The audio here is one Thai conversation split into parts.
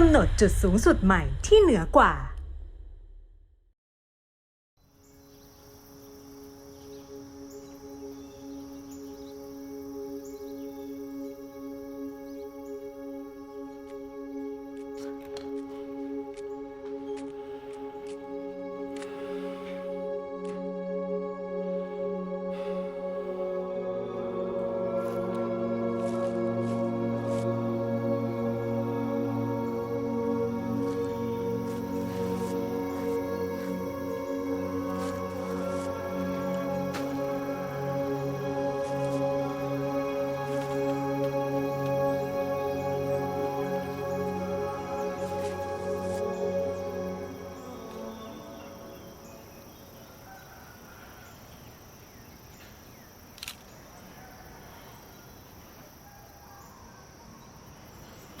กำหนดจุดสูงสุดใหม่ที่เหนือกว่า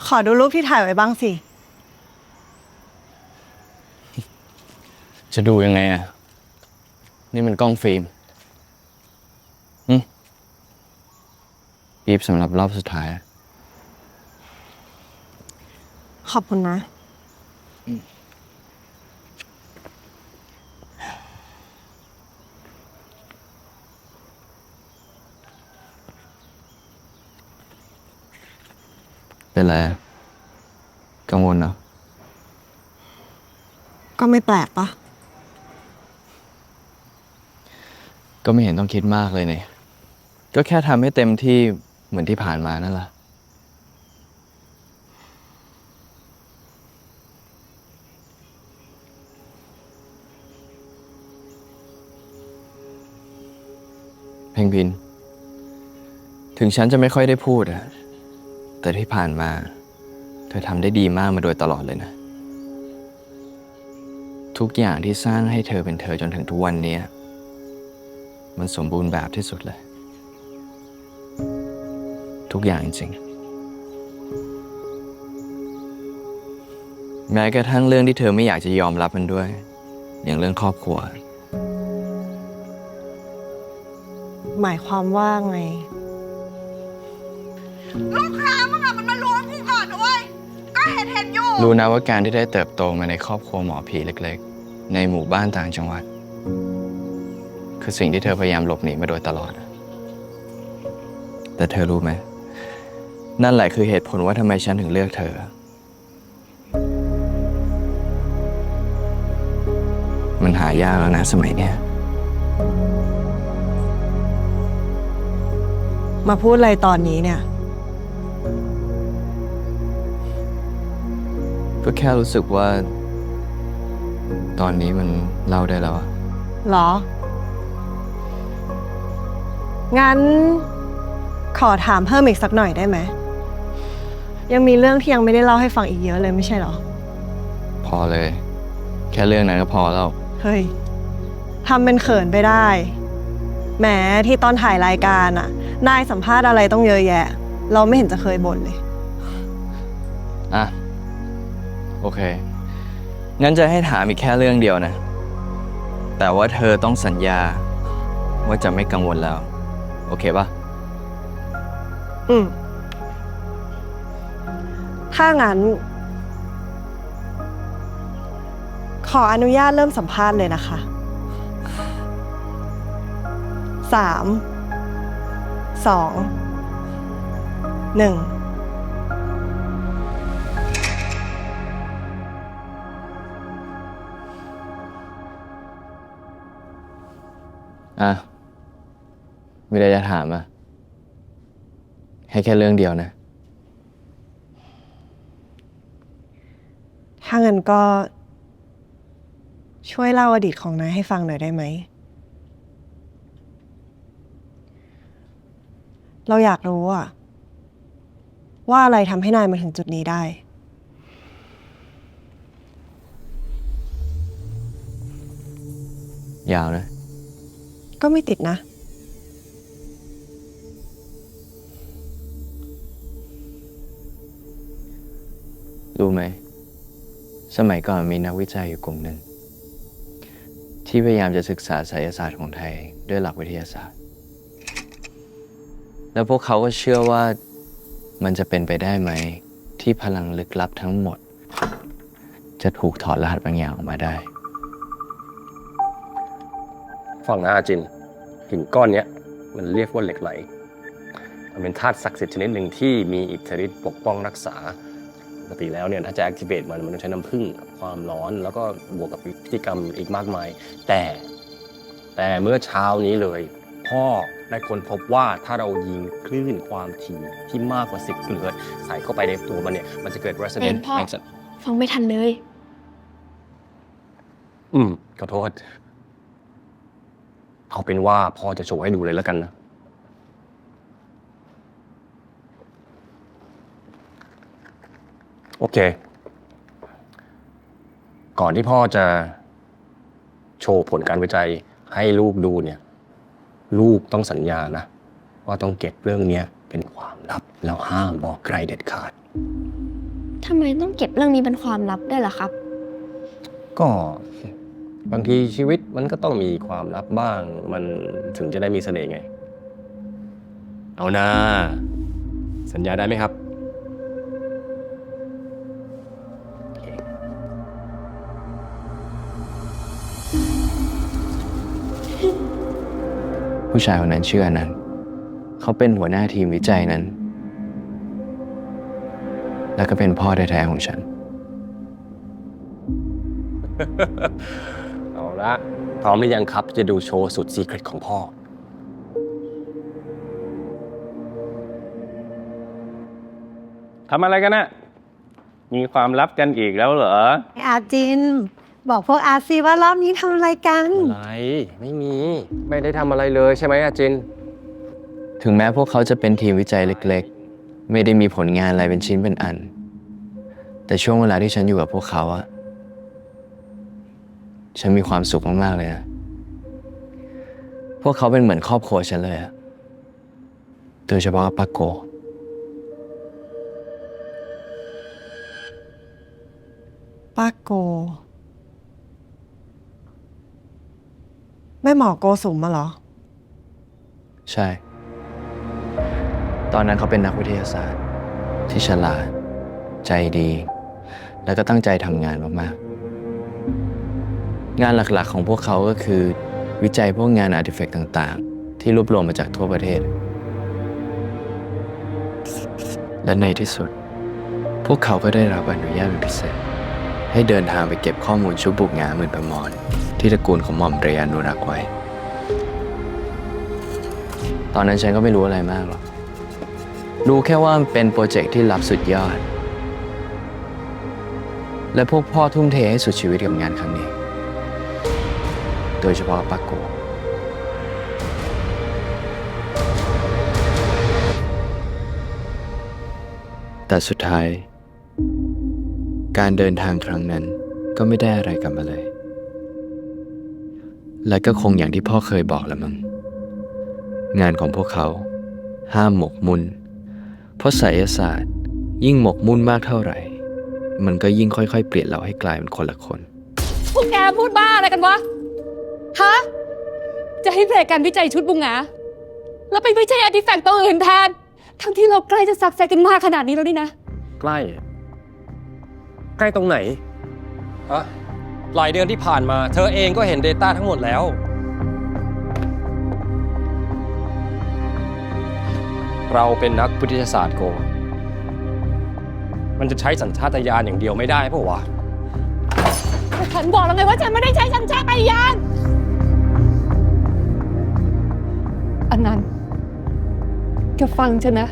ขอดูรูปที่ถ่ายไว้บ้างสิ จะดูยังไงอะ นี่มันกล้องฟิล์มหึปีบสำหรับรอบสุดท้ายอะขอบคุณนะ เป็นไรอะ กังวลเหรอ ก็ไม่แปลกปะก็ไม่เห็นต้องคิดมากเลยเนี่ย ก็แค่ทำให้เต็มที่เหมือนที่ผ่านมานั่นแหละ เพลงพิน ถึงฉันจะไม่ค่อยได้พูดอะแต่ที่ผ่านมา เธอทำได้ดีมากมาโดยตลอดเลยนะ ทุกอย่างที่สร้างให้เธอเป็นเธอจนถึงทุกวันเนี้ยมันสมบูรณ์แบบที่สุดเลย ทุกอย่างจริงๆแม้กระทั่งเรื่องที่เธอไม่อยากจะยอมรับมันด้วย อย่างเรื่องครอบครัว หมายความว่าไง ลูกค้ามึงอะมันมาล้วง เห็นเห็นอยู่ รู้นะว่าการที่ได้เติบโตมาในครอบครัวหมอผีเล็กๆ ในหมู่บ้านต่างจังหวัด คือสิ่งที่เธอพยายามหลบหนีมาโดยตลอด แต่เธอรู้ไหม นั่นแหละคือเหตุผลว่าทำไมฉันถึงเลือกเธอ มันหายากแล้วนะสมัยเนี้ยมาพูดอะไรตอนนี้เนี่ย ก็แค่รู้สึกว่า ตอนนี้มันเล่าได้แล้วอะเหรอ งั้น ขอถามเพิ่มอีกสักหน่อยได้ไหม ยังมีเรื่องที่ยังไม่ได้เล่าให้ฟังอีกเยอะเลยไม่ใช่เหรอ พอเลย แค่เรื่องนั้นก็พอแล้ว เฮ้ยทำเป็นเขินไปได้ แหมที่ตอนถ่ายรายการอะนายสัมภาษณ์อะไรต้องเยอะแยะ เราไม่เห็นจะเคยบ่นเลย อะ โอเค งั้นจะให้ถามอีกแค่เรื่องเดียวนะ แต่ว่าเธอต้องสัญญา ว่าจะไม่กังวลแล้ว โอเคปะอืม ถ้างั้น ขออนุญาตเริ่มสัมภาษณ์เลยนะคะสามสองหนึ่ง อะมีอะไรจะถามอะ ให้แค่เรื่องเดียวนะ ถ้างั้นก็ ช่วยเล่าอดีตของนายให้ฟังหน่อยได้ไหม เราอยากรู้อะว่าอะไรทำให้นายมาถึงจุดนี้ได้ ยาวนะ ก็ไม่ติดนะ รู้ไหม สมัยก่อนมีนักวิจัยอยู่กลุ่มหนึ่ง ที่พยายามจะศึกษาไสยศาสตร์ของไทยด้วยหลักวิทยาศาสตร์ แล้วพวกเขาก็เชื่อว่ามันจะเป็นไปได้ไหม ที่พลังลึกลับทั้งหมด จะถูกถอดรหัสบางอย่างออกมาได้ ฟังนะอาจินหินก้อนเนี้ยมันเรียกว่าเหล็กไหล มันเป็นธาตุศักดิ์สิทธิ์ชนิดหนึ่งที่มีอิทธิฤทธิ์ปกป้องรักษาปกติแล้วเนี่ยถ้าจะ activate มันมันต้องใช้น้ำผึ้งกับความร้อนแล้วก็บวกกับพิธีกรรมอีกมากมาย แต่แต่เมื่อเช้านี้เลย พ่อได้ค้นพบว่าถ้าเรายิงคลื่นความถี่ที่มากกว่า 10เกิดใส่เข้าไปในตัวมันเนี่ยมันจะเกิด resonance เป็นพ่อ action ฟังไม่ทันเลย อืมขอโทษ เอาเป็นว่าพ่อจะโชว์ให้ดูเลยแล้วกันนะ โอเค ก่อนที่พ่อจะโชว์ผลการวิจัยให้ลูกดูเนี่ย ลูกต้องสัญญานะ ว่าต้องเก็บเรื่องเนี้ยเป็นความลับแล้วห้ามบอกใครเด็ดขาด ทำไมต้องเก็บเรื่องนี้เป็นความลับด้วยล่ะครับ ก็ บางทีชีวิตมันก็ต้องมีความลับบ้าง มันถึงจะได้มีเสน่ห์ไง เอานะ สัญญาได้ไหมครับ ผู้ชายคนนั้นชื่ออนันต์เขาเป็นหัวหน้าทีมวิจัยนั้น แล้วก็เป็นพ่อแท้ๆของฉันะพร้อมหรือยังครับจะดูโชว์สุดซีเครตของพ่อ ทำอะไรกันนะมีความลับกันอีกแล้วเหรออาจิน บอกพวกอาซีว่ารอบนี้ทำอะไรกัน อะไร ไม่มี ไม่ได้ทำอะไรเลยใช่ไหมอาจิน ถึงแม้พวกเขาจะเป็นทีมวิจัยเล็กๆ ไม่ได้มีผลงานอะไรเป็นชิ้นเป็นอัน แต่ช่วงเวลาที่ฉันอยู่กับพวกเขาอะ ฉันมีความสุขมาก ๆ เลยนะพวกเขาเป็นเหมือนครอบครัวฉันเลยอะโดยเฉพาะปาโก ป้าโก แม่หมอโกสุมมาเหรอ ใช่ ตอนนั้นเขาเป็นนักวิทยาศาสตร์ ที่ฉลาด ใจดี แล้วก็ตั้งใจทำงานมาก ๆ งานหลักๆ ของพวกเขาก็คือ วิจัยพวกงานอาร์ติแฟกต์ต่างๆ ที่รวบรวมมาจากทั่วประเทศ และในที่สุด พวกเขาก็ได้รับอนุญาตเป็นพิเศษ ให้เดินทางไปเก็บข้อมูลชุบบุกงาหมื่นประมรที่ตระกูลของหม่อมเรยานุรักษ์ไว้ ตอนนั้นฉันก็ไม่รู้อะไรมากหรอกรู้แค่ว่ามันเป็นโปรเจกต์ที่ลับสุดยอด และพวกพ่อทุ่มเทให้สุดชีวิตกับงานครั้งนี้ โดยเฉพาะปักโกแต่สุดท้าย การเดินทางครั้งนั้นก็ไม่ได้อะไรกลับมาเลย และก็คงอย่างที่พ่อเคยบอกละมั้งงานของพวกเขา ห้ามหมกมุ่นเพราะไสยศาสตร์ ยิ่งหมกมุ่นมากเท่าไหร่ มันก็ยิ่งค่อยๆ เปลี่ยนเราให้กลายเป็นคนละคน พวกแกพูดบ้าอะไรกันวะ ฮะ จะให้เบรกการวิจัยชุดบุงหงาแล้วไปวิจัยอาร์ติแฟกต์ตัวอื่นแทน ทั้งที่เราใกล้จะสักเซกันมากขนาดนี้แล้วนี่นะ ใกล้ ใกล้ตรงไหน ฮะหลายเดือนที่ผ่านมา เธอเองก็เห็น Data ทั้งหมดแล้ว เราเป็นนักวิทยาศาสตร์โกมันจะใช้สัญชาตญาณอย่างเดียวไม่ได้ปะวะฉันบอกแล้วไงว่าฉันไม่ได้ใช้สัญชาตญาณ อันนั้นแกฟังฉันนะ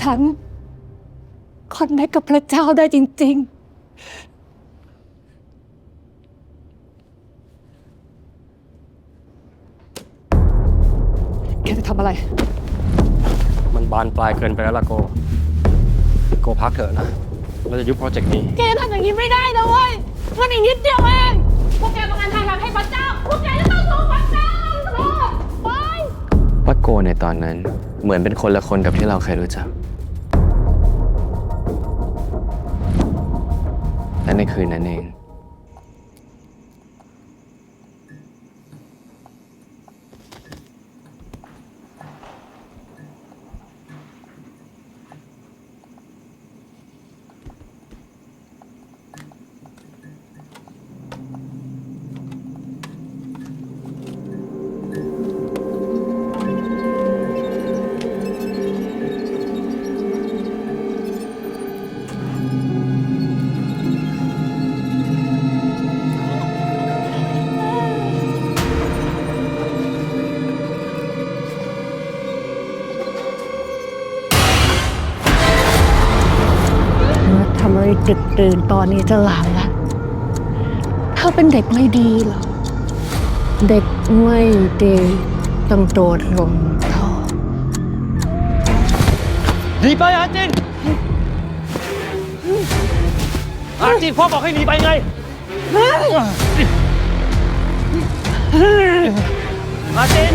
ฉันคอนเนคกับพระเจ้าได้จริง ๆแกจะทำอะไร มันบานปลายเกินไปแล้วล่ะโก โกพักเถอะนะ เราจะยุบโปรเจกต์นี้ แกทำอย่างนี้ไม่ได้นะเว้ย มันอีกนิดเดียวเอง พวกแกต้องกาทางหลังให้พระเจ้า พวกแกจะต้องสู้พระเจ้าโลดไปปักโกในตอนนั้นเหมือนเป็นคนละคนกับที่เราเคยรู้จัก และในคืนนั้นเอง ดึกดื่นตอนนี้จะหลานละเธอเป็นเด็กไม่ดีหรอ เด็กไม่ดีต้องโดดลงท่อหนีไปอาจินอาจินพ่อบอกให้หนีไปไงอาจิน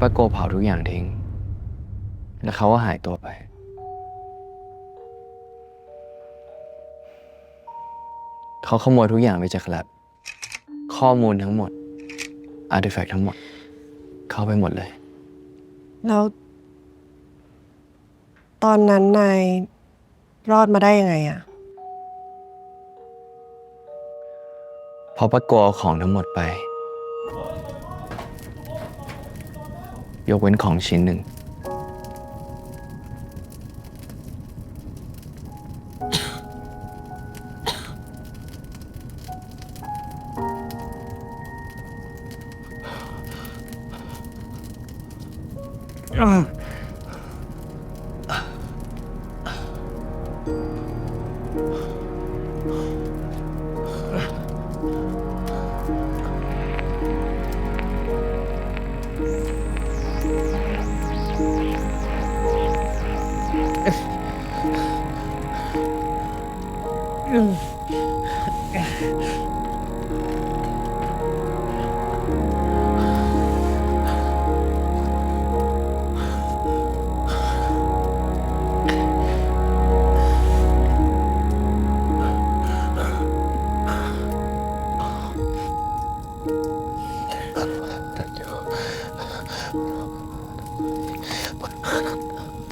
ป้าโกเผาทุกอย่างทิ้ง แล้วเขาก็หายตัวไป เขาขโมยทุกอย่างไปจากแลบข้อมูลทั้งหมด อาร์ติแฟกต์ทั้งหมด เข้าไปหมดเลย แล้ว ตอนนั้นนายรอดมาได้ยังไงอะเพราะป้าโกเอาของทั้งหมดไป ยกเว้นของชิ้นหนึ่ง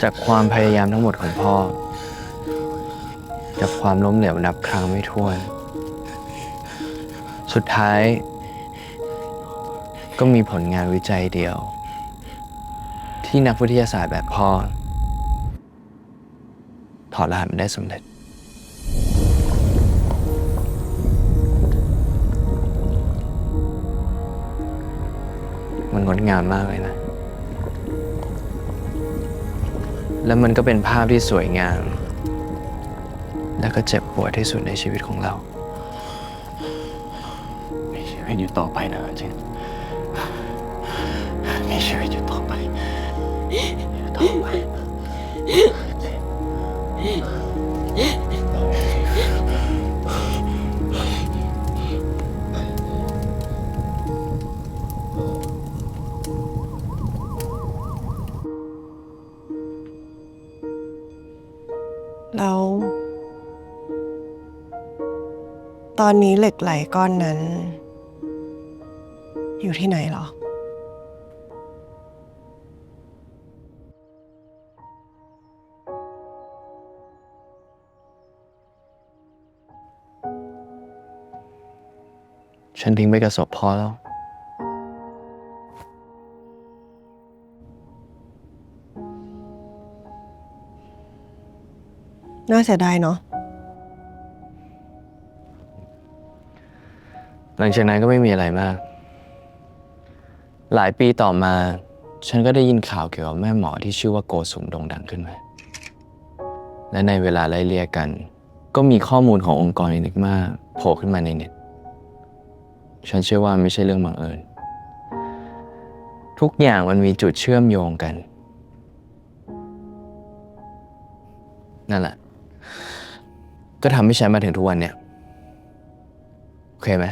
จากความพยายามทั้งหมดของพ่อ จากความล้มเหลวนับครั้งไม่ถ้วน สุดท้าย ก็มีผลงานวิจัยเดียว ที่นักวิทยาศาสตร์แบบพ่อ ถอดรหัสมันได้สำเร็จมันงดงามมากเลยนะ แล้วมันก็เป็นภาพที่สวยงาม และก็เจ็บปวดที่สุดในชีวิตของเรา มีชีวิตอยู่ต่อไปนะอาจินมีชีวิตอยู่ต่อไปอยู่ต่อไป ตอนนี้เหล็กไหลก้อนนั้น อยู่ที่ไหนหรอ ฉันทิ้งไปกับศพพ่อแล้ว น่าเสียดายเนาะ หลังจากนั้นก็ไม่มีอะไรมาก หลายปีต่อมา ฉันก็ได้ยินข่าวเกี่ยวกับแม่หมอที่ชื่อว่าโกสุมโด่งดังขึ้นมา และในเวลาไล่เลี่ยกัน ก็มีข้อมูลขององค์กรอินิกมาโผล่ขึ้นมาในเน็ต ฉันเชื่อว่าไม่ใช่เรื่องบังเอิญ ทุกอย่างมันมีจุดเชื่อมโยงกัน นั่นแหละ ก็ทำให้ฉันมาถึงทุกวันเนี่ย โอเคไหม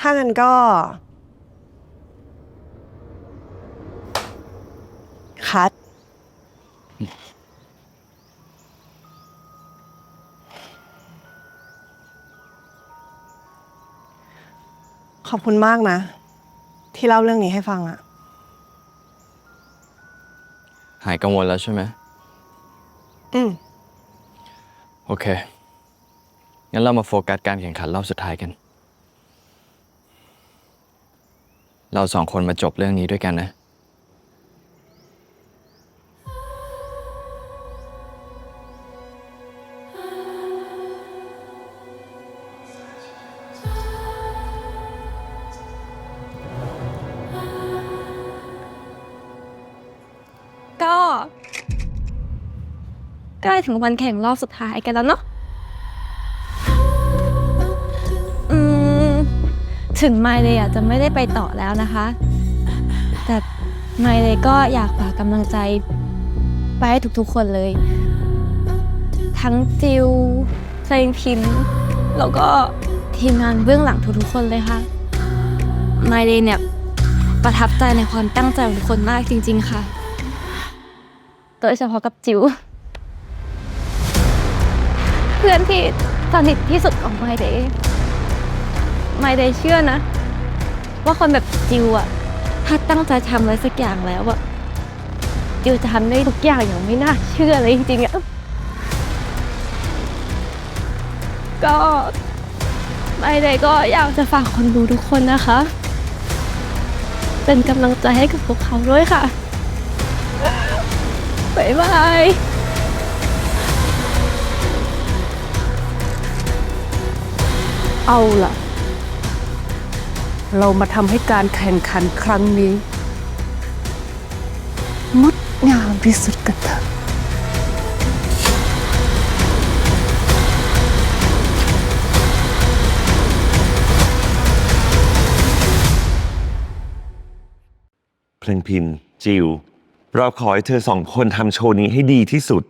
ถ้างั้นก็ คัด ขอบคุณมากนะ ที่เล่าเรื่องนี้ให้ฟังอะหายกังวลแล้วใช่ไหม อืม โอเค งั้นเรามาโฟกัสการแข่งขันรอบสุดท้ายกัน เราสองคนมาจบเรื่องนี้ด้วยกันนะ ก็ ใกล้ถึงวันแข่งรอบสุดท้ายกันแล้วเนาะ ถึงไมเลยอาจจะไม่ได้ไปต่อแล้วนะคะ แต่ไมเลยก็อยากฝากกำลังใจไปให้ทุกๆคนเลย ทั้งจิวเพลงพิมพ์ แล้วก็ทีมงานเบื้องหลังทุกๆคนเลยค่ะไมเลยเนี่ยประทับใจในความตั้งใจของทุกคนมากจริง ๆ ค่ะ โดยเฉพาะกับจิวเพื่อนที่สนิทที่สุดของไมเดย์ ไมเดย์เชื่อนะ ว่าคนแบบจิวอะถ้าตั้งใจทำอะไรสักอย่างแล้วอะจิวจะทำได้ทุกอย่างอย่างไม่น่าเชื่อเลยจริงๆอะก็ไมเดย์ก็อยากจะฝากคนดูทุกคนนะคะ เป็นกำลังใจให้กับพวกเขาด้วยค่ะบ๊ายบายเอาล่ะ เรามาทำให้การแข่งขันครั้งนี้งดงามที่สุดกันเถอะเพลงพินจิวเราขอให้เธอสองคนทำโชว์นี้ให้ดีที่สุด